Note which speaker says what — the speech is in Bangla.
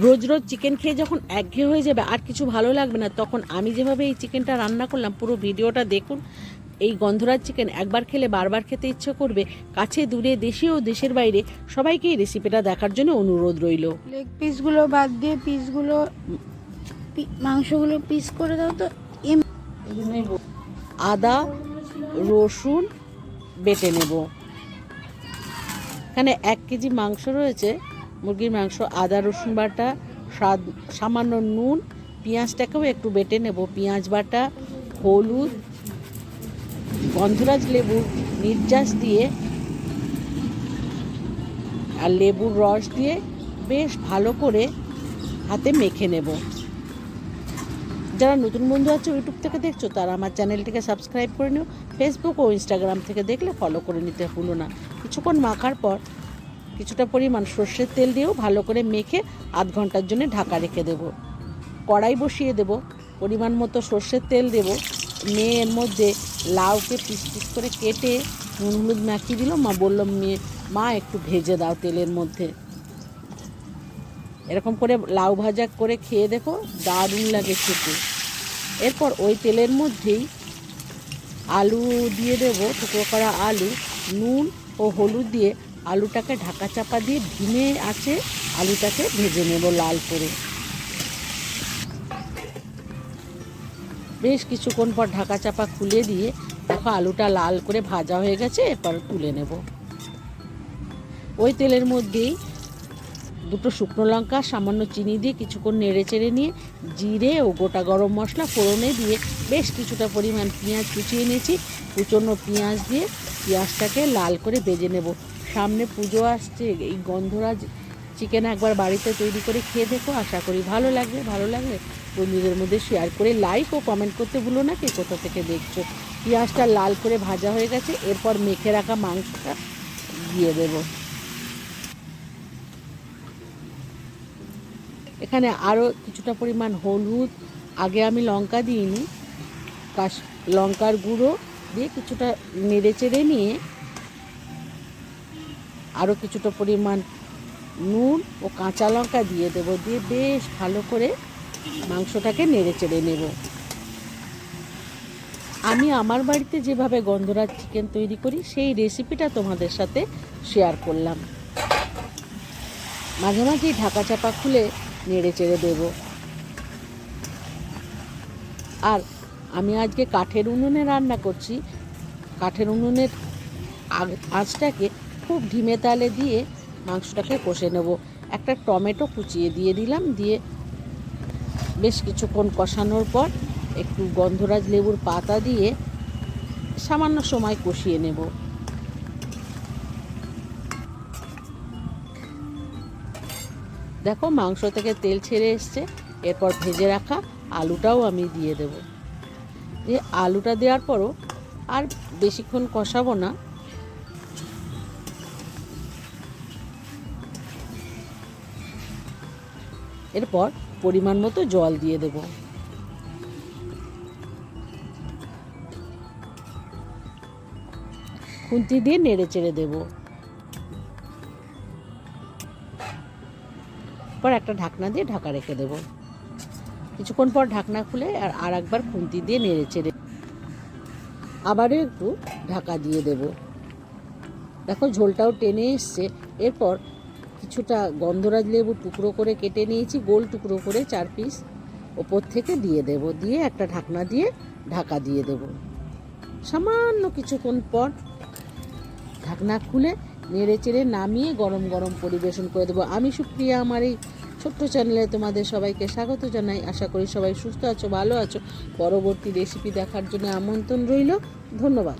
Speaker 1: রোজ রোজ চিকেন খেয়ে যখন একঘেয়ে হয়ে যাবে আর কিছু ভালো লাগবে না তখন আমি যেভাবে এই চিকেনটা রান্না করলাম পুরো ভিডিওটা দেখুন। এই গন্ধরাজ চিকেন একবার খেলে বারবার খেতে ইচ্ছে করবে। কাছে দূরে দেশে ও দেশের বাইরে সবাইকে এই রেসিপিটা দেখার জন্য অনুরোধ রইল।
Speaker 2: লেগ পিসগুলো বাদ দিয়ে পিসগুলো মাংসগুলো পিস করে দাও তো
Speaker 1: আদা রসুন বেটে নেব। এখানে এক কেজি মাংস রয়েছে। মুরগির মাংস, আদা, রসুন বাটা, স্বাদ, সামান্য নুন, পেঁয়াজটাকেও একটু বেটে নেব। পেঁয়াজ বাটা, হলুদ, গন্ধরাজ লেবুর নির্যাস দিয়ে আর লেবুর রস দিয়ে বেশ ভালো করে হাতে মেখে নেব। যারা নতুন বন্ধু আছে, ইউটিউব থেকে দেখছ, তারা আমার চ্যানেলটিকে সাবস্ক্রাইব করে নিও। ফেসবুক ও ইনস্টাগ্রাম থেকে দেখলে ফলো করে নিতে ভুলো না। কিছুক্ষণ মাখার পর কিছুটা পরিমাণ সর্ষের তেল দিয়েও ভালো করে মেখে আধ ঘণ্টার জন্য ঢাকা রেখে দেব। কড়াই বসিয়ে দেব, পরিমাণ মতো সর্ষের তেল দেব। মেয়ে এর মধ্যে লাউকে পিস পিস করে কেটে নুন হলুদ মাখিয়ে দিল। মা বলল, মেয়ে, মা, একটু ভেজে দাও তেলের মধ্যে। এরকম করে লাউ ভাজা করে খেয়ে দেখো, দারুণ লাগে খেতে। এরপর ওই তেলের মধ্যেই আলু দিয়ে দেব, টুকরো করা আলু, নুন ও হলুদ দিয়ে আলুটাকে ঢাকা চাপা দিয়ে ধিমে আছে, আলুটাকে ভেজে নেব লাল করে। বেশ কিছুক্ষণ পর ঢাকা চাপা খুলে দিয়ে দেখো আলুটা লাল করে ভাজা হয়ে গেছে, এরপর তুলে নেব। ওই তেলের মধ্যেই দুটো শুকনো লঙ্কা, সামান্য চিনি দিয়ে কিছুক্ষণ নেড়ে চেড়ে নিয়ে জিরে ও গোটা গরম মশলা ফোড়নে দিয়ে বেশ কিছুটা পরিমাণ পেঁয়াজ কুচিয়ে নিয়েছি। কুচনো পেঁয়াজ দিয়ে পেঁয়াজটাকে লাল করে ভেজে নেব। সামনে পুজো আসছে, এই গন্ধরাজ চিকেন একবার বাড়িতে তৈরি করে খেয়ে দেখো, আশা করি ভালো লাগবে, ভালো লাগলে বন্ধুদের মধ্যে শেয়ার করে লাইক ও কমেন্ট করতে ভুলো না কে কোথা থেকে দেখছ। পেঁয়াজটা লাল করে ভাজা হয়ে গেছে, এরপর মেখে রাখা মাংসটা দিয়ে দেবো। এখানে আরও কিছুটা পরিমাণ হলুদ, আগে আমি লঙ্কা দিইনি, কাশ, লঙ্কার গুঁড়ো দিয়ে কিছুটা নেড়ে চেড়ে নিয়ে আরও কিছুটা পরিমাণ নুন ও কাঁচা লঙ্কা দিয়ে দেবো, দিয়ে বেশ ভালো করে মাংসটাকে নেড়ে চেড়ে নেব। আমি আমার বাড়িতে যেভাবে গন্ধরাজ চিকেন তৈরি করি, সেই রেসিপিটা তোমাদের সাথে শেয়ার করলাম। মাঝে মাঝেই ঢাকা চাপা খুলে নেড়ে চেড়ে দেব। আর আমি আজকে কাঠের উনুনে রান্না করছি। কাঠের উনুনের আঁচটাকে খুব ঢিমে তালে দিয়ে মাংসটাকে কষে নেব। একটা টমেটো কুচিয়ে দিয়ে দিলাম, দিয়ে বেশ কিছুক্ষণ কষানোর পর একটু গন্ধরাজ লেবুর পাতা দিয়ে সামান্য সময় কষিয়ে নেব। দেখো মাংস থেকে তেল ছেড়ে এসছে, এরপর ভেজে রাখা আলুটাও আমি দিয়ে দেব। দিয়ে আলুটা দেওয়ার পরও আর বেশিক্ষণ কষাবো না। এরপর পরিমাণ মতো জল দিয়ে দেব। খুন্তি দিয়ে নেড়ে চেড়ে দেবো। পর একটা ঢাকনা দিয়ে ঢাকা রেখে দেবো। কিছুক্ষণ পর ঢাকনা খুলে আর আর একবার খুন্তি দিয়ে নেড়ে চেড়ে আবারও একটু ঢাকা দিয়ে দেব। দেখো ঝোলটাও টেনে এসছে। এরপর কিছুটা গন্ধরাজ লেবু টুকরো করে কেটে নিয়েছি, গোল টুকরো করে চার পিস ওপর থেকে দিয়ে দেব। দিয়ে একটা ঢাকনা দিয়ে ঢাকা দিয়ে দেব। সামান্য কিছুক্ষণ পর ঢাকনা খুলে নেড়ে চেড়ে নামিয়ে গরম গরম পরিবেশন করে দেবো। আমি সুপ্রিয়া, আমার এই ছোট্ট চ্যানেলে তোমাদের সবাইকে স্বাগত জানাই। আশা করি সবাই সুস্থ আছো, ভালো আছো। পরবর্তী রেসিপি দেখার জন্য আমন্ত্রণ রইল। ধন্যবাদ।